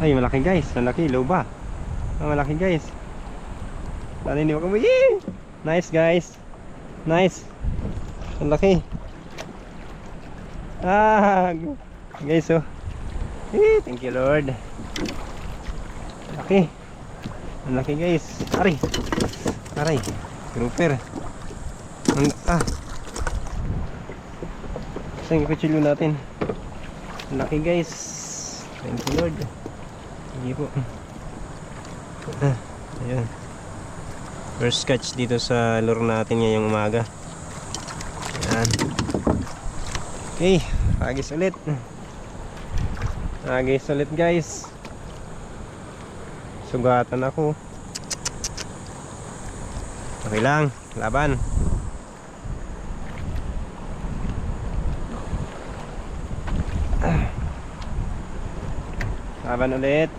Ay, malaki guys. Malaki. Low ba? Ah, malaki guys. Sana hindi Yee! Nice guys. Nice. Malaki. Ah, guys oh. Eh, thank you Lord. Malaki. Malaki guys. Aray. Aray. Grouper. Ang, ah. Saan yung kutsilyo natin? Malaki guys. Thank you Lord. Sige po. Ah, ayun. First catch dito sa lure natin ngayong umaga. Yan. Okay, agis ulit. Agis ulit guys. Sugatan ako. Okay lang, laban. Laban ulit.